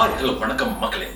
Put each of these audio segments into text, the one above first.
Hi hello வணக்கம் மக்களே.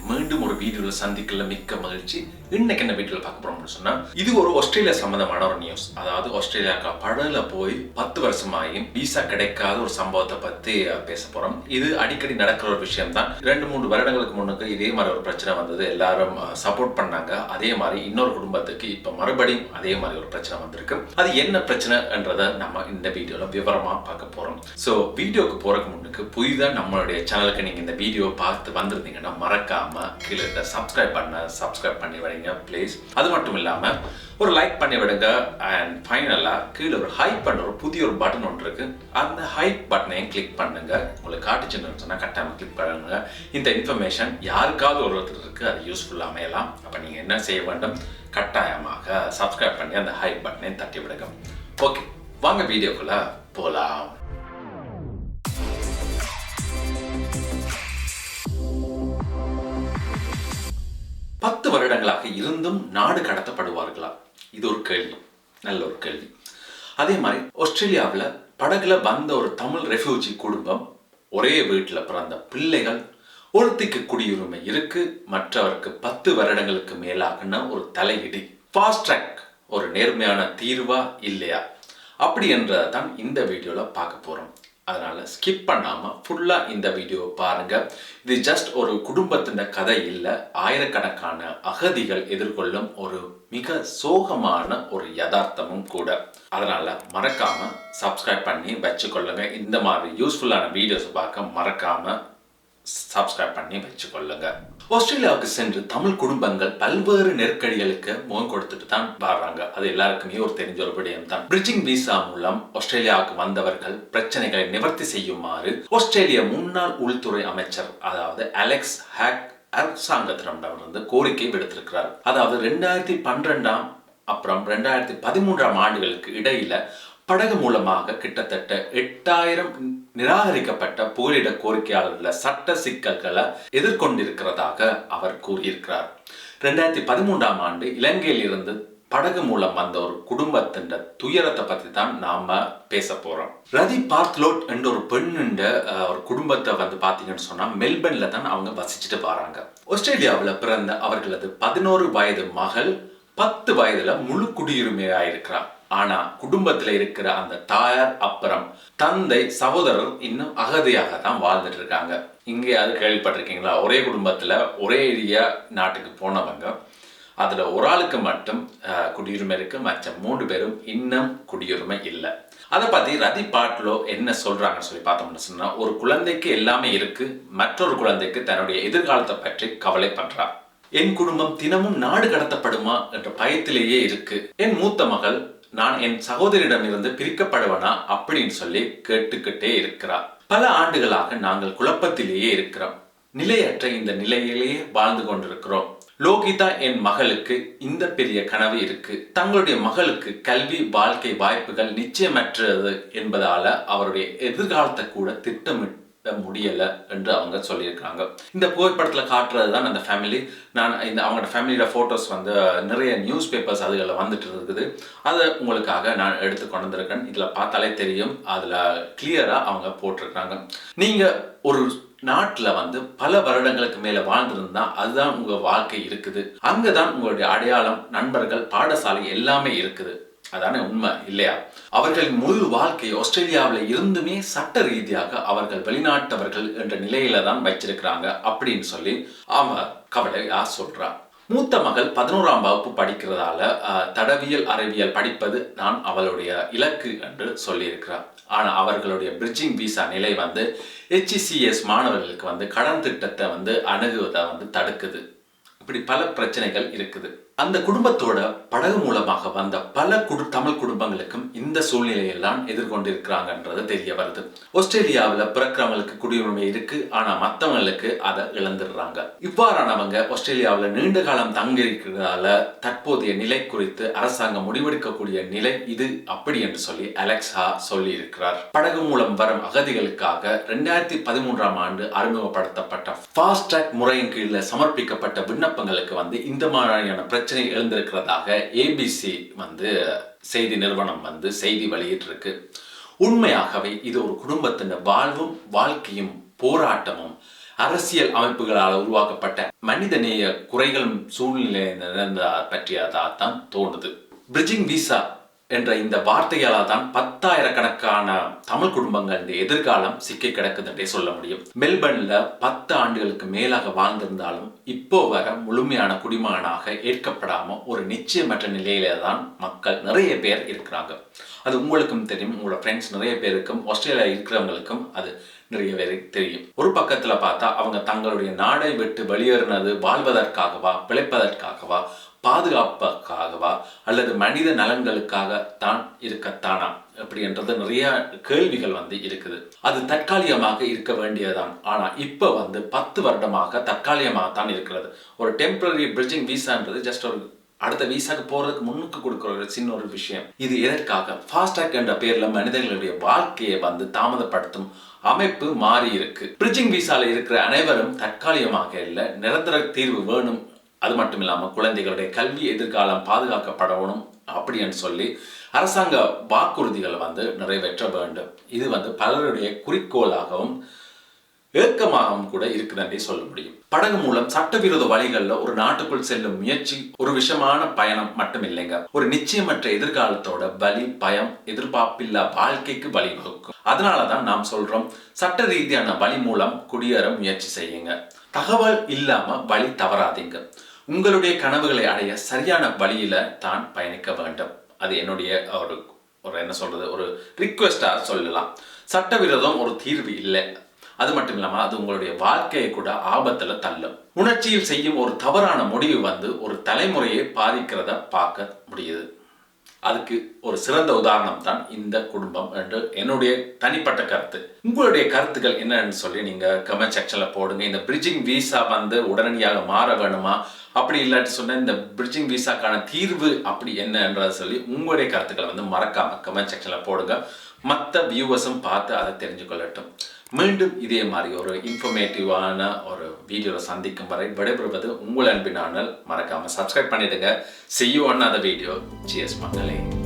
வீடியோவில் சந்திக்கல மிக்க மகிழ்ச்சி. இன்னைக்கு என்ன வீடியோவில் பார்க்க போறோம்னு சொன்னா இது ஒரு ஆஸ்திரேலியா சம்பந்தமான ஒரு நியூஸ் அதாவது ஆஸ்திரேலியாக்கு படல போய் பத்து வருஷமாயும் விசா கிடைக்காத ஒரு சம்பவத்தை பத்தி பேச போறோம். இது அடிக்கடி நடக்கிற ஒரு விஷயம் தான் ரெண்டு மூணு வருடங்களுக்கு முன்னுக்கு இதே மாதிரி ஒரு பிரச்சனை வந்தது. எல்லாரும் சப்போர்ட் பண்ணாங்க. அதே மாதிரி இன்னொரு குடும்பத்துக்கு இப்ப மறுபடியும் அதே மாதிரி ஒரு பிரச்சனை வந்திருக்கு. அது என்ன பிரச்சனைன்றதை நம்ம இந்த வீடியோல விவரமா பார்க்க போறோம். ஸோ வீடியோக்கு போறதுக்கு முன்னுக்கு புதிதா நம்மளுடைய சேனலுக்கு நீங்க இந்த வீடியோ பார்த்து வந்திருந்தீங்கன்னா மறக்காம கீழே சப்ஸ்கிரைப் பண்ண சப்ஸ்கிரைப் பண்ணி விடுங்க ப்ளீஸ் அது மட்டும் இல்லாமல் ஒரு லைக் பண்ணி விடுங்க அண்ட் ஃபைனலாக கீழே ஒரு ஹைப் பண்ண ஒரு புதிய ஒரு பட்டன் ஒன்று இருக்குது அந்த ஹைப் பட்டனையும் கிளிக் பண்ணுங்க. உங்களுக்கு காட்டுச்சுன்னு சொன்னால் கட்டாமல் கிளிக் பண்ணுங்க. இந்த இன்ஃபர்மேஷன் யாருக்காவது ஒருத்தருக்கு அது யூஸ்ஃபுல்லாக அமையலாம். அப்போ நீங்கள் என்ன செய்ய வேண்டும்? கட்டாயமாக சப்ஸ்கிரைப் பண்ணி அந்த ஹைப் பட்டனையும் தட்டி விடுங்க. ஓகே வாங்க வீடியோக்குள்ளே போகலாம் பத்து வருடங்களாக இருந்தும் நாடு கடத்தப்படுவார்களா? இது ஒரு கேள்வி. நல்ல ஒரு கேள்வி. அதே மாதிரி ஆஸ்திரேலியாவில் படகுல வந்த ஒரு தமிழ் ரெஃப்யூஜி குடும்பம் ஒரே வீட்டில் பிறந்த பிள்ளைகள் ஒருத்திக்கு குடியுரிமை இருக்கு மற்றவருக்கு பத்து வருடங்களுக்கு மேலாகன ஒரு தலையிடி. ஃபாஸ்ட் ட்ராக் ஒரு நேர்மையான தீர்வா இல்லையா? அப்படி என்றதை தான் இந்த வீடியோவில் பார்க்க போகிறோம் அதனால் ஸ்கிப் பண்ணாமல் ஃபுல்லாக இந்த வீடியோவை பாருங்கள் இது ஜஸ்ட் ஒரு குடும்பத்தின் கதை இல்லை. ஆயிரக்கணக்கான அகதிகள் எதிர்கொள்ளும் ஒரு மிக சோகமான ஒரு யதார்த்தமும் கூட. அதனால் மறக்காமல் சப்ஸ்கிரைப் பண்ணி வச்சுக்கொள்ளுங்க. இந்த மாதிரி யூஸ்ஃபுல்லான வீடியோஸ் பார்க்க மறக்காமல் சப்ஸ்கிரைப் பண்ணி வச்சுக்கொள்ளுங்க. ஆஸ்திரேலியாவுக்கு சென்று தமிழ் குடும்பங்கள் பல்வேறு நெருக்கடிகளுக்கு முகம் கொடுத்துட்டு தான் வர்றாங்க. அது எல்லாருக்குமே ஒரு தெரிஞ்ச ஒரு விடயம் தான் பிரிட்ஜிங் விசா மூலம் ஆஸ்திரேலியாவுக்கு வந்தவர்கள் பிரச்சனைகளை நிவர்த்தி செய்யுமாறு ஆஸ்திரேலிய முன்னாள் உள்துறை அமைச்சர் அதாவது அலெக்ஸ் ஹேக் அரசாங்கத்திடமிருந்து கோரிக்கை விடுத்திருக்கிறார். அதாவது ரெண்டாயிரத்தி பன்னிரெண்டாம் அப்புறம் ரெண்டாயிரத்தி பதிமூன்றாம் ஆண்டுகளுக்கு இடையில படகு மூலமாக கிட்டத்தட்ட எட்டாயிரம் நிராகரிக்கப்பட்ட போரிட கோரிக்கையாளர்கள சட்ட சிக்கல்களை எதிர்கொண்டிருக்கிறதாக அவர் கூறியிருக்கிறார். ரெண்டாயிரத்தி பதிமூன்றாம் ஆண்டு இலங்கையில் இருந்து படகு மூலம் வந்த ஒரு குடும்பத்தின் துயரத்தை பத்தி தான் நாம பேச போறோம். ரதி பார்த்லோட் என்ற ஒரு பெண்ணுண்ட ஒரு குடும்பத்தை வந்து பாத்தீங்கன்னு சொன்னா மெல்பர்ன்ல தான் அவங்க வசிச்சுட்டு வராங்க. ஆஸ்திரேலியாவில் பிறந்த அவர்களது பதினோரு வயது மகள் பத்து வயதுல முழு குடியுரிமையாயிருக்கிறார். ஆனா குடும்பத்துல இருக்கிற அந்த தாயார் அப்புறம் தந்தை சகோதரர் இன்னும் அகதியாக தான் வாழ்ந்துட்டு இருக்காங்க இங்கேயாவது கேள்விப்பட்டிருக்கீங்களா? ஒரே குடும்பத்துல ஒரே ஏரியா நாட்டுக்கு போனவங்க. அதுல ஒரு ஆளுக்கு மட்டும் குடியுரிமை இருக்கு. மற்ற மூன்று பேரும் இன்னும் குடியுரிமை இல்லை. அதை பத்தி ரதி பாட்லோ என்ன சொல்றாங்கன்னு சொல்லி பார்த்தோம்னு சொன்னா ஒரு குழந்தைக்கு எல்லாமே இருக்கு. மற்றொரு குழந்தைக்கு தன்னுடைய எதிர்காலத்தை பற்றி கவலை பண்றா. என் குடும்பம் தினமும் நாடு கடத்தப்படுமா என்ற பயத்திலேயே இருக்கு. என் மூத்த மகள் நான் என் சகோதரியிடமிருந்து பிரிக்கப்படுவனா அப்படின்னு சொல்லி கேட்டுக்கிட்டே இருக்கிறார் பல ஆண்டுகளாக நாங்கள் குழப்பத்திலேயே இருக்கிறோம். நிலையற்ற இந்த நிலையிலேயே வாழ்ந்து கொண்டிருக்கிறோம். லோகிதா என் மகளுக்கு இந்த பெரிய கனவு இருக்கு. தங்களுடைய மகளுக்கு கல்வி வாழ்க்கை வாய்ப்புகள் நிச்சயமற்றது என்பதால அவருடைய எதிர்காலத்தை கூட திட்டமிட்டு முடியல என்று அவங்க சொல்லியிருக்காங்க இந்த புகைப்படத்தில் காட்டுறது தான் அந்த ஃபேமிலி நான் இந்த அவங்களோட ஃபேமிலியோட ஃபோட்டோஸ் வந்து நிறைய நியூஸ் பேப்பர்ஸ் அதுகளில் வந்துட்டு இருக்குது. அதை உங்களுக்காக நான் எடுத்து கொண்டு வந்திருக்கேன். இதில் பார்த்தாலே தெரியும். அதில் கிளியராக அவங்க போட்டிருக்காங்க நீங்கள் ஒரு நாட்டில் வந்து பல வருடங்களுக்கு மேலே வாழ்ந்திருந்தா அதுதான் உங்கள் வாழ்க்கை இருக்குது. அங்கே தான் உங்களுடைய அடையாளம் நண்பர்கள் பாடசாலை எல்லாமே இருக்குது. அதானே உண்மை இல்லையா? அவர்களின் முழு வாழ்க்கை ஆஸ்திரேலியாவில் இருந்துமே சட்ட ரீதியாக அவர்கள் வெளிநாட்டவர்கள் என்ற நிலையில தான் வச்சிருக்கிறாங்க அப்படின்னு சொல்லி அவன் கவலையா சொல்றான் மூத்த மகள் பதினோராம் வகுப்பு படிக்கிறதால தடவியல் அறிவியல் படிப்பது நான் அவளுடைய இலக்கு என்று சொல்லியிருக்கிறார் ஆனால் அவர்களுடைய பிரிட்ஜிங் விசா நிலை வந்து HECS மாணவர்களுக்கு வந்து கடன் திட்டத்தை வந்து அணுகுவதை வந்து தடுக்குது. இப்படி பல பிரச்சனைகள் இருக்குது. அந்த குடும்பத்தோட படகு மூலமாக வந்த பல குடு தமிழ் குடும்பங்களுக்கும் இந்த சூழ்நிலையெல்லாம் எதிர்கொண்டிருக்கிறாங்கன்றது தெரிய வருது. ஆஸ்திரேலியாவில் பிறக்கிறவங்களுக்கு குடியுரிமை இருக்கு ஆனா மற்றவங்களுக்கு அதை இழந்துடுறாங்க. இவ்வாறானவங்க ஆஸ்திரேலியாவில் நீண்ட காலம் தங்கி இருக்கிறதால தற்போதைய நிலை குறித்து அரசாங்கம் முடிவெடுக்கக்கூடிய நிலை இது அப்படி என்று சொல்லி அலெக்ஸா சொல்லி இருக்கிறார் படகு மூலம் வரும் அகதிகளுக்காக ரெண்டாயிரத்தி பதிமூன்றாம் ஆண்டு அறிமுகப்படுத்தப்பட்ட ஃபாஸ்ட் ட்ராக் முறையின் கீழே சமர்ப்பிக்கப்பட்ட விண்ணப்பங்களுக்கு வந்து இந்த மாதிரியான பிரச்சனை எழுந்திருக்கிறதாக ஏபிசி வந்து செய்தி நிறுவனம் வந்து செய்தி வெளியிட்டிருக்கு. உண்மையாகவே இது ஒரு குடும்பத்தின் வாழ்வும் வாழ்க்கையும் போராட்டமும் அரசியல் அமைப்புகளால் உருவாக்கப்பட்ட மனிதநேய குறைகளும் சூழ்நிலை பற்றியதாக தான் தோணுது. பிரிட்ஜிங் விசா என்ற இந்த வார்த்தையால் தான் பத்தாயிரக்கணக்கான தமிழ் குடும்பங்கள் இந்த எதிர்காலம் சிக்கி கிடக்குதுன்றே சொல்ல முடியும். மெல்பர்ன்ல பத்து ஆண்டுகளுக்கு மேலாக வாழ்ந்திருந்தாலும் இப்போ வர முழுமையான குடிமகனாக ஏற்கப்படாம ஒரு நிச்சயமற்ற நிலையில தான் மக்கள் நிறைய பேர் இருக்கிறாங்க. அது உங்களுக்கும் தெரியும் உங்களோட ஃப்ரெண்ட்ஸ் நிறைய பேருக்கும் ஆஸ்திரேலியா இருக்கிறவங்களுக்கும் அது நிறைய பேருக்கு தெரியும். ஒரு பக்கத்துல பார்த்தா அவங்க தங்களுடைய நாடை விட்டு வெளியேறினது வாழ்வதற்காகவா பிழைப்பதற்காகவா பாதுகாப்புக்காகவா அல்லது மனித நலன்களுக்காக தான் இருக்கத்தானா அப்படின்றது நிறைய கேள்விகள் வந்து இருக்குது. அது தற்காலிகமாக இருக்க வேண்டியதுதான். ஆனா இப்ப வந்து பத்து வருடமாக தற்காலிகமாக தான் இருக்கிறது. ஒரு டெம்பரரி பிரிட்ஜிங் வீசான்றது ஜஸ்ட் ஒரு அடுத்த வீசாக்கு போறதுக்கு முன்னுக்கு கொடுக்குற ஒரு சின்ன ஒரு விஷயம். இது எதற்காக? ஃபாஸ்டாக் என்ற பேர்ல மனிதர்களுடைய வாழ்க்கையை வந்து தாமதப்படுத்தும் அமைப்பு மாறி இருக்கு பிரிட்ஜிங் வீசால இருக்கிற அனைவரும் தற்காலிகமாக இல்லை நிரந்தர தீர்வு வேணும் அது மட்டும் இல்லாமல் குழந்தைகளுடைய கல்வி எதிர்காலம் பாதுகாக்கப்படணும் அப்படின்னு சொல்லி அரசாங்க வாக்குறுதிகளை வந்து நிறைவேற்ற வேண்டும். இது வந்து பலருடைய குறிக்கோளாகவும் ஏக்கமாகவும் கூட இருக்குதுன்றே சொல்ல முடியும். படகு மூலம் சட்டவிரோத வழிகளில் ஒரு நாட்டுக்குள் செல்லும் முயற்சி ஒரு விஷமான பயணம் மட்டும் இல்லைங்க. ஒரு நிச்சயமற்ற எதிர்காலத்தோட வலி பயம் எதிர்பார்ப்பில்லா வாழ்க்கைக்கு வழிவகுக்கும். அதனாலதான் நாம் சொல்றோம் சட்ட ரீதியான வழி மூலம் குடியேற முயற்சி செய்யுங்க. தகவல் இல்லாம வழி தவறாதீங்க. உங்களுடைய கனவுகளை அடைய சரியான வழியில தான் பயணிக்க வேண்டும். அது என்னுடைய ஒரு ஒரு என்ன சொல்றது ஒரு ரிக்வெஸ்டா சொல்லலாம். சட்டவிரோதம் ஒரு தீர்வு இல்லை. அது மட்டும் இல்லாம அது உங்களுடைய வாழ்க்கையை கூட ஆபத்துல தள்ளும். உணர்ச்சியில் செய்யும் ஒரு தவறான முடிவு வந்து ஒரு தலைமுறையை பாதிக்கிறத பார்க்க முடியுது. அதுக்கு ஒரு சிறந்த உதாரணம் தான் இந்த குடும்பம் என்று என்னுடைய தனிப்பட்ட கருத்து. உங்களுடைய கருத்துக்கள் என்னன்னு சொல்லி நீங்க கமெண்ட் செக்ஷன்ல போடுங்க. இந்த பிரிட்ஜிங் விசா வந்து உடனடியாக மாற வேணுமா? அப்படி இல்லாட்டி சொன்ன இந்த பிரிட்ஜிங் விசாக்கான தீர்வு அப்படி என்னன்றதை சொல்லி உங்களுடைய கருத்துக்களை வந்து மறக்காம கமெண்ட் செக்ஷன்ல போடுங்க. மற்ற வியூவர்ஸும் பார்த்து அதை தெரிஞ்சு கொள்ளட்டும் மீண்டும் இதே மாதிரி ஒரு இன்ஃபர்மேட்டிவான ஒரு வீடியோவில் சந்திக்கும் வரை விடைபெறுவது உங்கள் அன்பினானால் மறக்காமல் சப்ஸ்கிரைப் பண்ணிடுங்க. செய்யும் ஒன் வீடியோ சிஎஸ் மங்களே